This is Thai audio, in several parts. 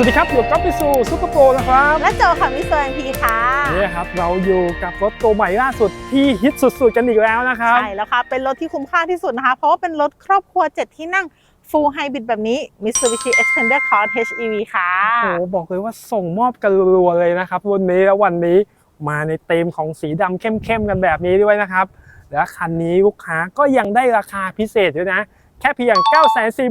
สวัสดีครับ อยู่กับพิสูซูเปอร์โปรนะครับ และโจค่ะมิสเตอร์เอ็มพีค่ะนี่ครับ เราอยู่กับรถตัวใหม่ล่าสุดที่ฮิตสุดๆ กันอีกแล้วนะครับ ใช่แล้วค่ะ เป็นรถที่คุ้มค่าที่สุดนะคะ เพราะว่าเป็นรถครอบครัว 7 ที่นั่ง Full Hybrid แบบนี้ Mitsubishi Xpander Cross HEV ค่ะ โอ้โหบอกเลยว่าส่งมอบกันรัวๆเลยนะครับวันนี้แล้ววันนี้มาในเต็มของสีดำเข้มๆกันแบบนี้ด้วยนะครับ และคันนี้ลูกค้าก็ยังได้ราคาพิเศษด้วยนะ แค่เพียง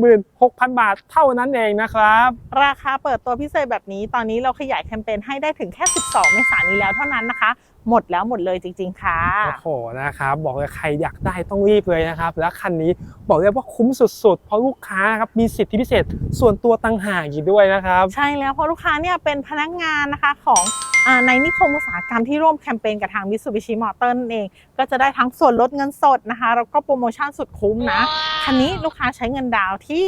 946,000 บาทเท่านั้นเองนะครับ ราคาเปิดตัวพิเศษแบบนี้ ตอนนี้เราขยายแคมเปญให้ได้ถึงแค่ 12 เมษายนนี้แล้วเท่านั้นนะคะ หมดแล้วหมดเลยจริง ๆ ค่ะ โอ้โห นะครับ บอกเลยใครอยากได้ต้องรีบเลยนะครับ แล้วคันนี้บอกเลยว่าคุ้มสุดๆ เพราะลูกค้านะครับมีสิทธิพิเศษส่วนตัวต่างหากอีกด้วยนะครับ ใช่แล้วเพราะลูกค้าเนี่ยเป็นพนักงานนะคะของอ่าในนิคมอุตสาหกรรมที่ร่วมแคมเปญกับทาง Mitsubishi Motors นั่นเอง ก็จะได้ทั้งส่วนลดเงินสดนะคะ แล้วก็โปรโมชั่นสุดคุ้มนะ คันนี้ลูกค้าใช้เงินดาวน์ที่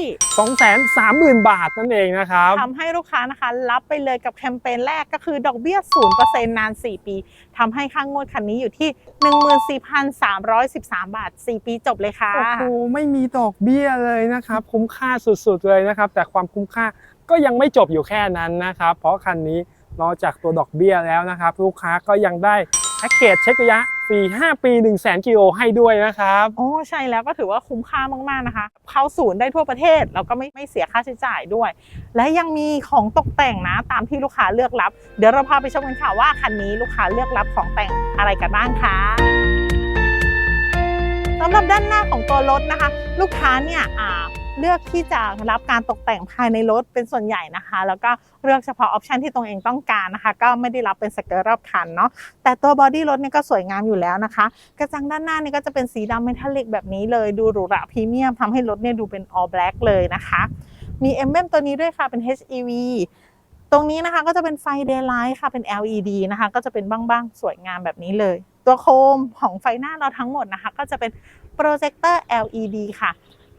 230,000 บาทนั่นเองนะครับทำให้ลูกค้านะคะ รับไปเลยกับแคมเปญแรกก็คือดอกเบี้ย 0%นาน 4 ปีทำให้ค่างวดคันนี้อยู่ที่ 14,313 บาท 4 ปีจบเลยค่ะโอ้โหไม่มีดอกเบี้ยเลยนะครับ คุ้มค่าสุดๆเลยนะครับ แต่ความคุ้มค่าก็ยังไม่จบอยู่แค่นั้นนะครับ เพราะคันนี้นอกจากตัวดอกเบี้ยแล้วนะครับ ลูกค้าก็ยังได้แพ็กเกจเช็คระยะฟ รี 5 ปี1 0 0 0 0 0กิโลให้ด้วยนะครับโอ้ใช่แล้วก็ถือว่าคุ้มค่ามากๆนะคะ เข้าศูนย์ได้ทั่วประเทศแล้วก็ไม่ไม่เสียค่าใช้จ่ายด้วย และยังมีของตกแต่งนะตามที่ลูกค้าเลือกรับ เดี๋ยวเราพาไปชมกันค่ะว่าคันนี้ลูกค้าเลือกรับของแต่งอะไรกันบ้างคะสำหรับด้านหน้าของตัวรถนะคะ ลูกค้าเนี่ยอ่า เลือกที่จะรับการตกแต่งภายในรถเป็นส่วนใหญ่นะคะ แล้วก็เลือกเฉพาะออปชันที่ตรงเองต้องการนะคะ ก็ไม่ได้รับเป็นสเกิร์ตรอบคันเนาะแต่ตัวบอดี้รถเนี่ยก็สวยงามอยู่แล้วนะคะ กระจังด้านหน้านี่ก็จะเป็นสีดำเมทัลลิกแบบนี้เลยดูหรูหราพรีเมียมทำให้รถเนี่ยดูเป็น all black เลยนะคะมีเอ็มเบมตัวนี้ด้วยค่ะเป็น HEV ตรงนี้นะคะก็จะเป็นไฟ daylight ค่ะเป็น LED นะคะ ก็จะเป็นบ้างๆ สวยงามแบบนี้เลย ตัวโคมของไฟหน้าเราทั้งหมดนะคะ ก็จะเป็นโปรเจคเตอร์ LED ค่ะ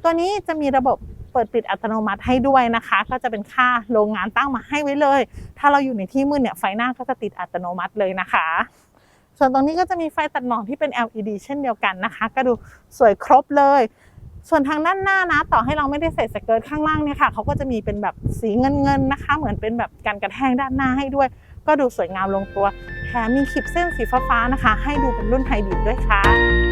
ตัวนี้จะมีระบบเปิดปิดอัตโนมัติให้ด้วยนะคะ ก็จะเป็นค่าโรงงานตั้งมาให้ไว้เลย ถ้าเราอยู่ในที่มืดเนี่ยไฟหน้าก็จะติดอัตโนมัติเลยนะคะ ส่วนตรงนี้ก็จะมีไฟตัดหมอกที่เป็น LED เช่นเดียวกันนะคะ ก็ดูสวยครบเลย ส่วนทางด้านหน้านะ ต่อให้เราไม่ได้ใส่สเกิร์ตข้างล่างเนี่ยค่ะเขาก็จะมีเป็นแบบสีเงินๆนะคะ เหมือนเป็นแบบการกระแทกด้านหน้าให้ด้วย ก็ดูสวยงามลงตัวแถมมีคลิปเส้นสีฟ้าๆนะคะ ให้ดูเป็นรุ่นไฮบริดด้วยค่ะ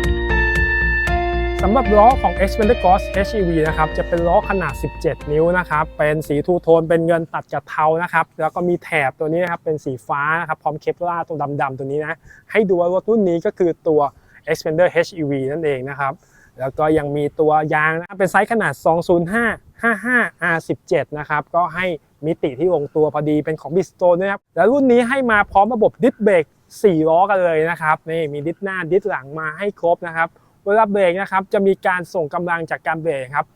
สำหรับล้อของ Xpander Cross HEV นะครับจะเป็นล้อขนาด 17 นิ้วนะครับเป็นสีทูโทนเป็นเงินตัดกับเทานะครับแล้วก็มีแถบตัวนี้นะครับเป็นสีฟ้านะครับพร้อมเคปลาร์ตรงดำๆตัวนี้นะให้ดูว่ารถรุ่นนี้ก็คือตัว Xpander HEV นั่นเองนะครับแล้วก็ยังมีตัวยางนะเป็นไซส์ขนาด 205 55 R17 นะครับก็ให้มิติที่ลงตัวพอดีเป็นของ Bridgestone ด้วยนะครับ แล้วรุ่นนี้ให้มาพร้อมระบบดิสเบรก4ล้อกันเลยนะครับนี่มีดิสหน้าดิสหลังมาให้ครบนะครับ เวลาเบรกนะครับจะมีการส่งกำลังจากการเบรกครับ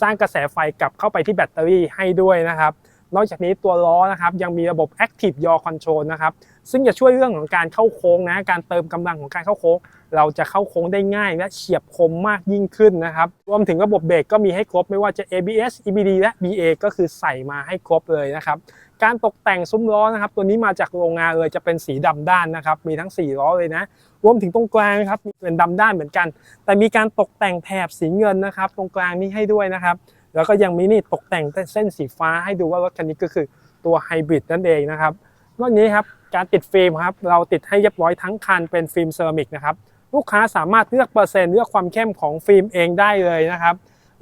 สร้างกระแสไฟกลับเข้าไปที่แบตเตอรี่ให้ด้วยนะครับนอกจากนี้ตัวล้อนะครับยังมีระบบ Active Yaw Control นะครับซึ่งจะช่วยเรื่องของการเข้าโค้งนะการเติมกำลังของการเข้าโค้ง เราจะเข้าโค้งได้ง่ายและเฉียบคมมากยิ่งขึ้นนะครับรวมถึงระบบเบรกก็มีให้ครบไม่ว่าจะ ABS EBD และ BA ก็คือใส่มาให้ครบเลยนะครับ การตกแต่งซุ้มล้อนะครับ ตัวนี้มาจากโรงงานเลยจะเป็นสีดำด้านนะครับ มีทั้ง 4 ล้อเลยนะรวมถึงตรงกลางนะครับเป็นดำด้านเหมือนกัน แต่มีการตกแต่งแถบสีเงินนะครับ ตรงกลางนี้ให้ด้วยนะครับ แล้วก็ยังมีนี่ตกแต่งเส้นสีฟ้าให้ดูว่ารถคันนี้ก็คือตัวไฮบริดนั่นเองนะครับนอกนี้ครับการติดฟิล์มครับเราติดให้เรียบร้อยทั้งคันเป็นฟิล์มเซรามิกนะครับลูกค้าสามารถเลือกเปอร์เซ็นต์เลือกความเข้มของฟิล์มเองได้เลยนะครับ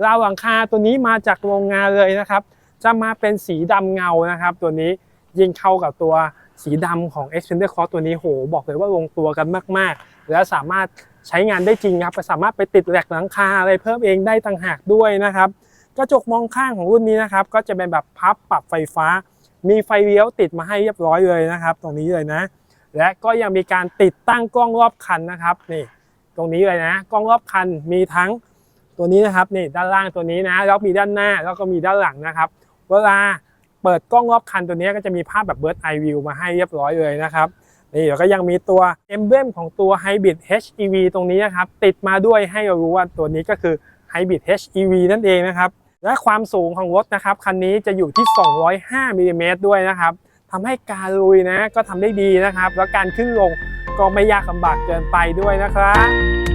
ราวหลังคาตัวนี้มาจากโรงงานเลยนะครับ จะมาเป็นสีดำเงานะครับ ตัวนี้ยิงเข้ากับตัวสีดำของ Xpander Cross ตัวนี้โห บอกเลยว่าลงตัวกันมาก ๆ แล้วสามารถใช้งานได้จริงครับสามารถไปติดแหลกหลังคาอะไรเพิ่มเองได้ต่างหากด้วยนะครับกระจกมองข้างของรุ่นนี้นะครับ ก็จะเป็นแบบพับปรับไฟฟ้า มีไฟเลี้ยวติดมาให้เรียบร้อยเลยนะครับ ตรงนี้เลยนะ และก็ยังมีการติดตั้งกล้องรอบคันนะครับนี่ตรงนี้เลยนะ กล้องรอบคันมีทั้งตัวนี้นะครับนี่ด้านล่างตัวนี้นะแล้วมีด้านหน้าแล้วก็มีด้านหลังนะครับ เวลาเปิดกล้องรอบคันตัวนี้ก็จะมีภาพแบบ Bird Eye View มาให้เรียบร้อยเลยนะครับนี่แล้วก็ยังมีตัว emblem ของตัว Hybrid HEV ตรงนี้นะครับ ติดมาด้วยให้เรารู้ว่าตัวนี้ก็คือ Hybrid HEV นั่นเองนะครับและความสูงของรถนะครับคันนี้จะอยู่ที่ 205มิลลิเมตรด้วยนะครับทำให้การลุยนะก็ทำได้ดีนะครับ แล้วการขึ้นลงก็ไม่ยากลำบากเกินไปด้วยนะครับ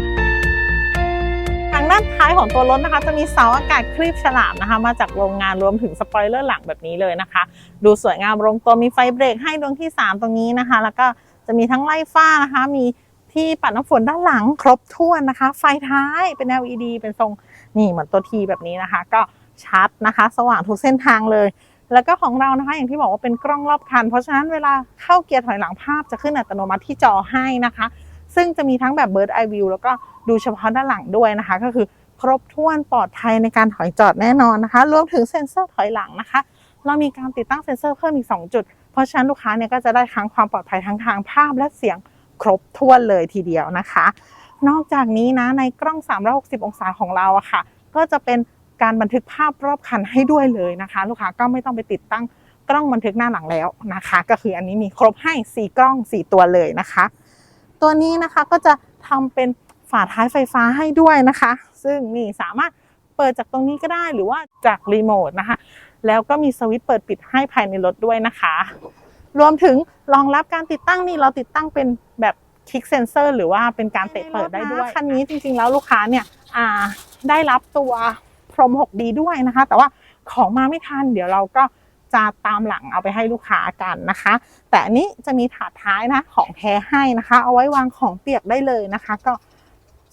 างด้านท้ายของตัวรถนะคะ จะมีเสาอากาศครีบฉลามนะคะ มาจากโรงงานรวมถึงสปอยเลอร์หลังแบบนี้เลยนะคะ ดูสวยงามลงตัวมีไฟเบรกให้ดวงที่ 3 ตรงนี้นะคะ แล้วก็จะมีทั้งไล่ฟ้านะคะ มีที่ปัดน้ำฝนด้านหลังครบถ้วนนะคะ ไฟท้ายเป็น LED เป็นทรงนี่เหมือนตัวทีแบบนี้นะคะ ก็ชัดนะคะ สว่างทุกเส้นทางเลย แล้วก็ของเรานะคะอย่างที่บอกว่าเป็นกล้องรอบคัน เพราะฉะนั้นเวลาเข้าเกียร์ถอยหลังภาพจะขึ้นอัตโนมัติที่จอให้นะคะ ซึ่งจะมีทั้งแบบ Bird Eye View แล้วก็ ดูเฉพาะด้านหลังด้วยนะคะ ก็คือครบถ้วนปลอดภัยในการถอยจอดแน่นอนนะคะ รวมถึงเซ็นเซอร์ถอยหลังนะคะ เรามีการติดตั้งเซ็นเซอร์เพิ่มอีก 2 จุด เพราะฉะนั้นลูกค้าเนี่ยก็จะได้ทั้งความปลอดภัยทั้งทางภาพและเสียงครบถ้วนเลยทีเดียวนะคะ นอกจากนี้นะในกล้อง 360 องศาของเราอะค่ะ ก็จะเป็นการบันทึกภาพรอบคันให้ด้วยเลยนะคะ ลูกค้าก็ไม่ต้องไปติดตั้งกล้องบันทึกหน้าหลังแล้วนะคะ ก็คืออันนี้มีครบให้ 4 กล้อง 4 ตัวเลยนะคะ ตัวนี้นะคะก็จะทำเป็น ฝาท้ายไฟฟ้าให้ด้วยนะคะ ซึ่งนี่สามารถเปิดจากตรงนี้ก็ได้หรือว่าจากรีโมทนะคะ แล้วก็มีสวิตช์เปิดปิดให้ภายในรถด้วยนะคะ รวมถึงรองรับการติดตั้งนี่เราติดตั้งเป็นแบบคลิกเซนเซอร์หรือว่าเป็นการเตะเปิดได้ด้วยคันนี้จริงๆแล้วลูกค้าเนี่ยอ่าได้รับตัวพรม 6D ด้วยนะคะ แต่ว่าของมาไม่ทัน เดี๋ยวเราก็จะตามหลังเอาไปให้ลูกค้ากันนะคะ แต่อันนี้จะมีถาดท้ายนะของแท้ให้นะคะ เอาไว้วางของเปียกได้เลยนะคะ ก็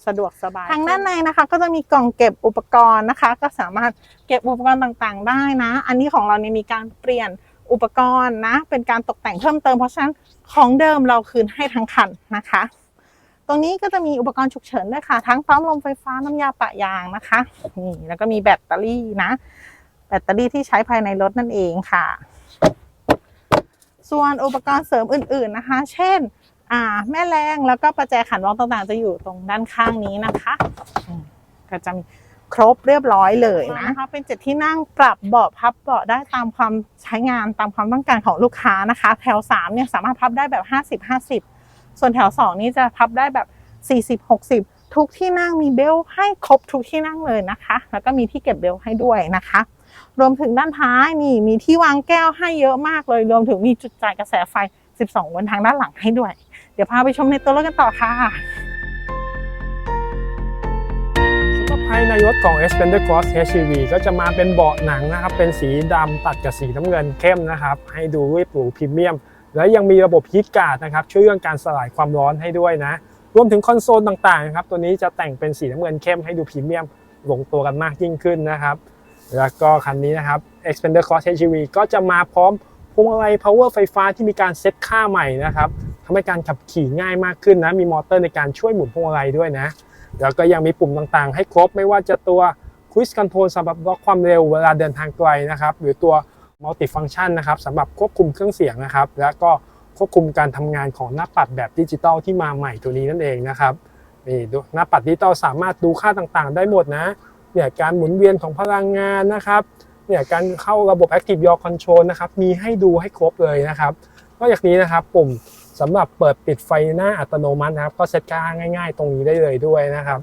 สะดวกสบาย ทางด้านในนะคะ ก็จะมีกล่องเก็บอุปกรณ์นะคะ ก็สามารถเก็บอุปกรณ์ต่างๆ ได้นะ อันนี้ของเราเนี่ยมีการเปลี่ยนอุปกรณ์นะ เป็นการตกแต่งเพิ่มเติมเพราะฉะนั้นของเดิมเราคืนให้ทั้งคันนะคะ ตรงนี้ก็จะมีอุปกรณ์ฉุกเฉินด้วยค่ะ ทั้งปั๊มลมไฟฟ้าน้ำยาปะยางนะคะนี่แล้วก็มีแบตเตอรี่นะ แบตเตอรี่ที่ใช้ภายในรถนั่นเองค่ะ ส่วนอุปกรณ์เสริมอื่น ๆนะคะ เช่น อ่า แม่แรงแล้วก็ประแจขันวอลต่างๆ จะอยู่ตรงด้านข้างนี้นะคะอืมก็จะมีครบเรียบร้อยเลยนะคะเป็นเจ็ดที่นั่งปรับเบาะพับเบาะได้ตามความใช้งานตามความต้องการของลูกค้านะคะ แถว3เนี่ยสามารถพับได้แบบ50 50ส่วนแถว2นี้จะพับได้แบบ40 60ทุกที่นั่งมีเบลต์ให้ครบทุกที่นั่งเลยนะคะ แล้วก็มีที่เก็บเบลต์ให้ด้วยนะคะ รวมถึงด้านท้ายนี่มีที่วางแก้วให้เยอะมากเลย รวมถึงมีจุดจ่ายกระแสไฟ 12 วนทางด้านหลังให้ด้วยเดี๋ยวพาไปชมในตัวรถกันต่อค่ะสำหรับภายในรถของ Xpander Cross HEV ก็จะมาเป็นเบาะหนังนะครับ เป็นสีดำตัดกับสีน้ำเงินเข้มนะครับ ให้ดูรูปหรูพรีเมียม และยังมีระบบฮีทการ์ดนะครับ ช่วยเรื่องการสลายความร้อนให้ด้วยนะ รวมถึงคอนโซลต่างๆนะครับ ตัวนี้จะแต่งเป็นสีน้ำเงินเข้มให้ดูพรีเมียมลงตัวกันมากยิ่งขึ้นนะครับ แล้วก็คันนี้นะครับ Xpander Cross HEV ก็จะมาพร้อมพวงมาลัย power ไฟฟ้าที่มีการเซตค่าใหม่นะครับ ทำให้การขับขี่ง่ายมากขึ้นนะ มีมอเตอร์ในการช่วยหมุนพวงมาลัยด้วยนะ แล้วก็ยังมีปุ่มต่างๆ ให้ครบไม่ว่าจะตัว Cruise Control สำหรับล็อกความเร็วเวลาเดินทางไกลนะครับ หรือตัว Multi Function นะครับสำหรับควบคุมเครื่องเสียงนะครับ แล้วก็ควบคุมการทำงานของหน้าปัดแบบดิจิตอลที่มาใหม่ตัวนี้นั่นเองนะครับนี่หน้าปัดดิจิตอลสามารถดูค่าต่างๆ ได้หมดนะเนี่ยการหมุนเวียนของพลังงานนะครับเนี่ยการเข้าระบบ Active Yaw Control นะครับมีให้ดูให้ครบเลยนะครับนอกจากนี้นะครับปุ่ม สำหรับเปิดปิดไฟหน้าอัตโนมัตินะครับ ก็เซตค่าง่าย ๆ ตรงนี้ได้เลยด้วยนะครับ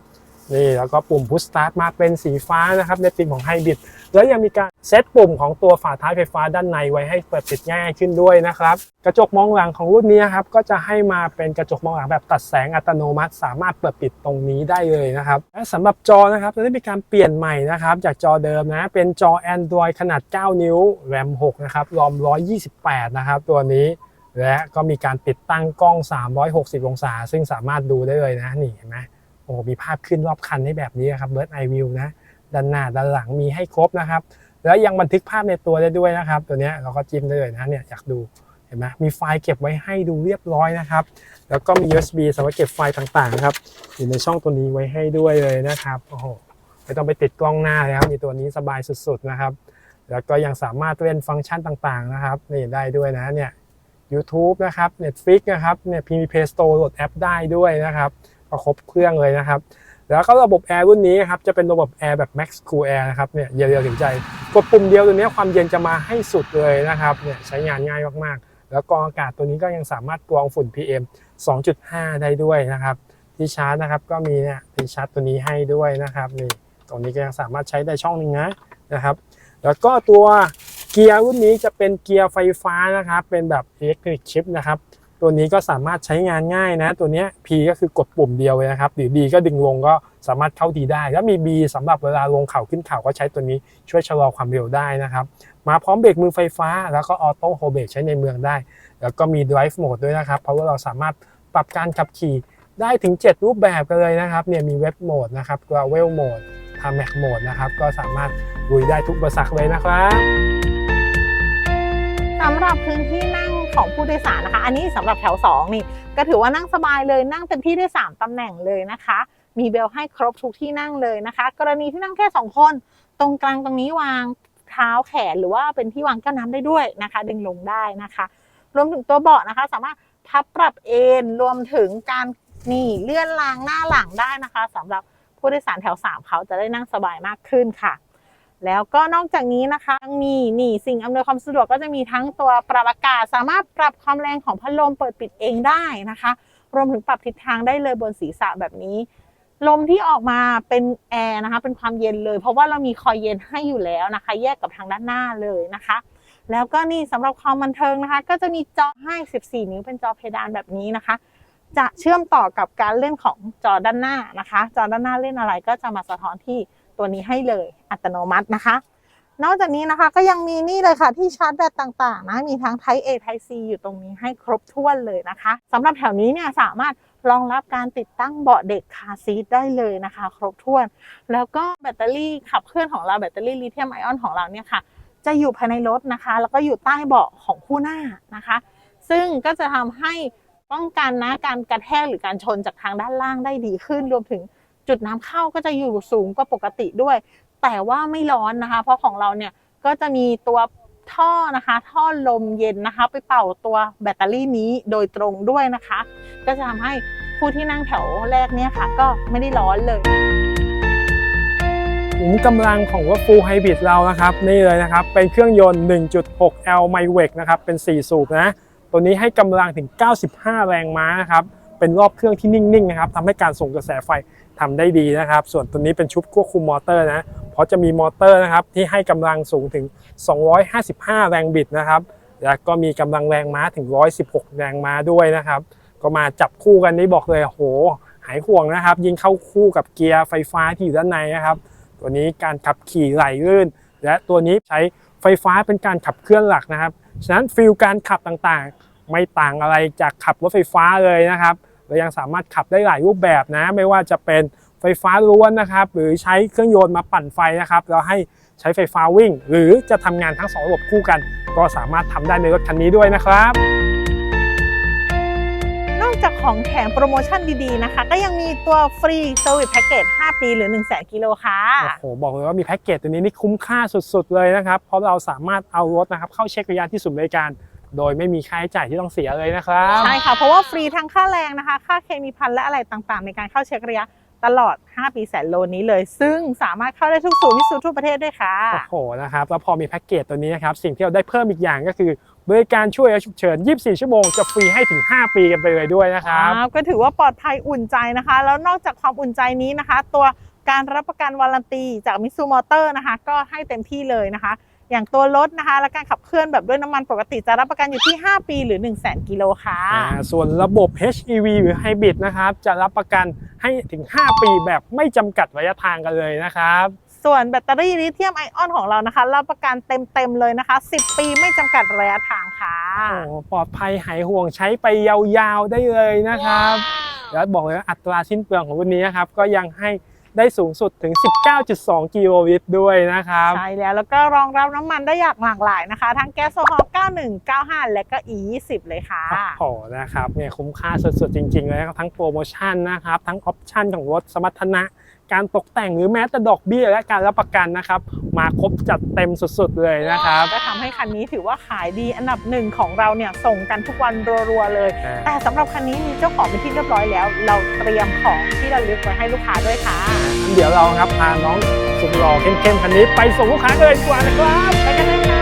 นี่แล้วก็ปุ่ม Push Start มาเป็นสีฟ้านะครับในธีมของไฮบริดแล้วยังมีการเซตปุ่มของตัวฝาท้ายไฟฟ้าด้านในไว้ให้เปิดปิดง่ายขึ้นด้วยนะครับ กระจกมองหลังของรุ่นนี้ครับก็จะให้มาเป็นกระจกมองหลังแบบตัดแสงอัตโนมัติ สามารถเปิดปิดตรงนี้ได้เลยนะครับและสำหรับจอนะครับจะได้มีการเปลี่ยนใหม่นะครับ จากจอเดิมนะเป็นจอ Android ขนาด 9 นิ้ว RAM 6 นะครับรอม 128 นะครับตัวนี้ และก็มีการติดตั้งกล้อง 360 องศา ซึ่งสามารถดูได้เลยนะนี่เห็นไหมโอ้โหมีภาพขึ้นรอบคันให้แบบนี้ครับ Bird Eye View นะด้านหน้าด้านหลังมีให้ครบนะครับ แล้วยังบันทึกภาพในตัวได้ด้วยนะครับ ตัวนี้เราก็จิ้มได้เลยนะเนี่ยอยากดูเห็นไหมมีไฟล์เก็บไว้ให้ดูเรียบร้อยนะครับ แล้วก็มี USB สำหรับเก็บไฟล์ต่างๆครับอยู่ในช่องตัวนี้ไว้ให้ด้วยเลยนะครับโอ้โหไม่ต้องไปติดกล้องหน้าเลยครับมีตัวนี้สบายสุดๆนะครับ แล้วก็ยังสามารถเล่นฟังก์ชันต่างๆนะครับนี่ได้ด้วยนะเนี่ย YouTube นะครับ Netflix นะครับเนี่ย PV Play Store โหลดแอปได้ด้วยนะครับก็ครบเครื่องเลยนะครับ แล้วก็ระบบแอร์รุ่นนี้ครับจะเป็นระบบแอร์แบบ Max Cool Air นะครับเนี่ยเย็นเดียวถึงใจ กดปุ่มเดียวตัวนี้ความเย็นจะมาให้สุดเลยนะครับเนี่ยใช้งานง่ายมากๆ แล้วกรองอากาศตัวนี้ก็ยังสามารถกรองฝุ่น PM 2.5 ได้ด้วยนะครับ ที่ชาร์จนะครับก็มีเนี่ยที่ชาร์จตัวนี้ให้ด้วยนะครับนี่ตรงนี้ก็ยังสามารถใช้ได้ช่องหนึงนะนะครับ แล้วก็ตัว เกียร์รุ่นนี้จะเป็นเกียร์ไฟฟ้านะครับ เป็นแบบ Electric Shift นะครับ ตัวนี้ก็สามารถใช้งานง่ายนะ ตัวนี้ P ก็คือกดปุ่มเดียวเลยนะครับ หรือ D ก็ดึงลงก็สามารถเข้าดีได้ แล้วมี B สำหรับเวลาลงเขาขึ้นเขาก็ใช้ตัวนี้ช่วยชะลอความเร็วได้นะครับ มาพร้อมเบรกมือไฟฟ้า แล้วก็ออโต้โฮเบรกใช้ในเมืองได้ แล้วก็มี drive mode ด้วยนะครับ เพราะว่าเราสามารถปรับการขับขี่ได้ถึง 7 รูปแบบกันเลยนะครับ เนี่ยมีเว็บโหมดนะครับ gravel mode tarmac mode นะครับ ก็สามารถลุยได้ทุกประสักเลยนะครับ สำหรับพื้นที่นั่งของผู้โดยสารนะคะ อันนี้สำหรับแถว 2 นี่ ก็ถือว่านั่งสบายเลยนั่งเต็มที่ได้ 3ตำแหน่งเลยนะคะ มีเบลให้ครบทุกที่นั่งเลยนะคะ กรณีที่นั่งแค่ 2 คน ตรงกลางตรงนี้วางเท้าแขนหรือว่าเป็นที่วางแก้วน้ำได้ด้วยนะคะ ดึงลงได้นะคะ รวมถึงตัวเบาะนะคะ สามารถพับปรับเอนรวมถึงการนี่เลื่อนรางหน้าหลังได้นะคะสำหรับผู้โดยสารแถว 3 เขาจะได้นั่งสบายมากขึ้นค่ะ แล้วก็นอกจากนี้นะคะยังมีนี่สิ่งอำนวยความสะดวกก็จะมีทั้งตัวปรับอากาศ สามารถปรับความแรงของพัดลมเปิดปิดเองได้นะคะ รวมถึงปรับทิศทางได้เลยบนศีรษะแบบนี้ ลมที่ออกมาเป็นแอร์นะคะ เป็นความเย็นเลย เพราะว่าเรามีคอยเย็นให้อยู่แล้วนะคะ แยกกับทางด้านหน้าเลยนะคะ แล้วก็นี่สำหรับความบันเทิงนะคะ ก็จะมีจอให้ 14 นิ้วเป็นจอเพดานแบบนี้นะคะ จะเชื่อมต่อกับการเล่นของจอด้านหน้านะคะ จอด้านหน้าเล่นอะไรก็จะมาสะท้อนที่ ตัวนี้ให้เลยอัตโนมัตินะคะ นอกจากนี้นะคะก็ยังมีนี่เลยค่ะที่ชาร์จแบตต่างๆนะมีทั้ง Type A Type C อยู่ตรงนี้ให้ครบถ้วนเลยนะคะสำหรับแถวนี้เนี่ยสามารถรองรับการติดตั้งเบาะเด็กคาซีทได้เลยนะคะ ครบถ้วน แล้วก็แบตเตอรี่ขับเคลื่อนของเราแบตเตอรี่ลิเธียมไอออนของเราเนี่ยค่ะ จะอยู่ภายในรถนะคะ แล้วก็อยู่ใต้เบาะของคู่หน้านะคะ ซึ่งก็จะทำให้ป้องกันนะการกระแทกหรือการชนจากทางด้านล่างได้ดีขึ้นรวมถึง จุดน้ำเข้าก็จะอยู่สูงกว่าปกติด้วย แต่ว่าไม่ร้อนนะคะ เพราะของเราเนี่ยก็จะมีตัวท่อนะคะ ท่อลมเย็นนะคะ ไปเป่าตัวแบตเตอรี่นี้โดยตรงด้วยนะคะ ก็จะทำให้ผู้ที่นั่งแถวแรกเนี่ยค่ะ ก็ไม่ได้ร้อนเลยขุมกำลังของรถ Full Hybrid เรานะครับ นี่เลยนะครับ เป็นเครื่องยนต์ 1.6 L m y w e c นะครับ เป็น 4 สูบนะ ตัวนี้ให้กำลังถึง 95 แรงม้านะครับ เป็นรอบเครื่องที่นิ่งๆนะครับทำให้การส่งกระแสไฟ ทำได้ดีนะครับ ส่วนตัวนี้เป็นชุดควบคุมมอเตอร์นะ เพราะจะมีมอเตอร์นะครับที่ให้กำลังสูงถึง 255 แรงบิดนะครับ แล้วก็มีกำลังแรงม้าถึง 116 แรงม้าด้วยนะครับ ก็มาจับคู่กันนี่บอกเลยโอ้โหหายห่วงนะครับ ยิงเข้าคู่กับเกียร์ไฟฟ้าที่อยู่ด้านในนะครับ ตัวนี้การขับขี่ไหลลื่น และตัวนี้ใช้ไฟฟ้าเป็นการขับเคลื่อนหลักนะครับ ฉะนั้นฟิลการขับต่างๆ ไม่ต่างอะไรจากขับรถไฟฟ้าเลยนะครับ เรายังสามารถขับได้หลายรูปแบบนะ ไม่ว่าจะเป็นไฟฟ้าล้วนนะครับ หรือใช้เครื่องยนต์มาปั่นไฟนะครับเราให้ใช้ไฟฟ้าวิ่ง หรือจะทำงานทั้งสองระบบคู่กัน ก็สามารถทำได้ในรถคันนี้ด้วยนะครับ นอกจากของแถมโปรโมชั่นดีๆนะคะ ก็ยังมีตัวฟรีเซอร์วิสแพ็กเกจ 5 ปีหรือ 1 0 0 0 0แกิโลค่ะโอ้โหบอกเลยว่ามีแพ็กเกจตัวนี้นี่คุ้มค่าสุดๆเลยนะครับ เพราะเราสามารถเอารถนะครับเข้าเช็คระยะที่ศูนย์บริการ โดยไม่มีค่าใช้จ่ายที่ต้องเสียเลยนะครับใช่ค่ะเพราะว่าฟรีทั้งค่าแรงนะคะ ค่าเคมีพันและอะไรต่างๆ ในการเข้าเช็คระยะตลอด 5 ปีแสนโลนี้เลย ซึ่งสามารถเข้าได้ทุกศูนย์มิสูทั่วประเทศด้วยค่ะ โอ้โห นะครับ แล้วพอมีแพ็กเกจตัวนี้นะครับ สิ่งที่เราได้เพิ่มอีกอย่างก็คือบริการช่วยเหลือฉุกเฉิน 24 ชั่วโมง จะฟรีให้ถึง 5 ปีกันไปเลยด้วยนะครับครับ ก็ถือว่าปลอดภัยอุ่นใจนะคะ แล้วนอกจากความอุ่นใจนี้นะคะ ตัวการรับประกันวารันตีจากมิซูมอเตอร์นะคะ ก็ให้เต็มที่เลยนะคะ อย่างตัวรถนะคะ และการขับเคลื่อนแบบด้วยน้ำมันปกติจะรับประกันอยู่ที่ 5 ปีหรือ 1 0 0 0 0 0กิโลค่ะอ่าส่วนระบบ HEV หรือ Hybrid นะครับ จะรับประกันให้ถึง 5 ปีแบบไม่จำกัดระยะทางกันเลยนะครับส่วนแบตเตอรี่ลิเธียมไอออนของเรานะคะ รับประกันเต็มๆเลยนะคะ 10 ปีไม่จำกัดระยะทางค่ะโอ้ปลอดภัยหายห่วงใช้ไปยาวๆได้เลยนะครับแล้วบอกเลยว่าอัตราสิ้นเปลืองของรุ่นนี้นะครับก็ยังให้ ได้สูงสุดถึง 19.2 กิโลลิตรด้วยนะครับ ใช่แล้วแล้วก็รองรับน้ำมันได้อย่างหลากหลายนะคะ ทั้งแก๊สโซฮอล์91 95 และก็ E20 เลยค่ะโอ้โหนะครับเนี่ยคุ้มค่าสุดๆจริงๆเลยนะครับทั้งโปรโมชั่นนะครับ ทั้งออปชั่นของรถสมรรถนะ การตกแต่งหรือแม้แต่ดอกเบี้ยและการรับประกันนะครับ มาครบจัดเต็มสุดๆเลยนะครับก็ทำให้คันนี้ถือว่าขายดีอันดับหนึ่งของเราเนี่ยส่งกันทุกวันรัวๆเลย แต่สำหรับคันนี้มีเจ้าของเป็นที่เรียบร้อยแล้ว เราเตรียมของที่เราลึกไว้ให้ลูกค้าด้วยค่ะ เดี๋ยวเราครับพาน้องสุดหล่อเข้มๆคันนี้ไปส่งลูกค้ากันเลยดีกว่านะครับไปกันเลย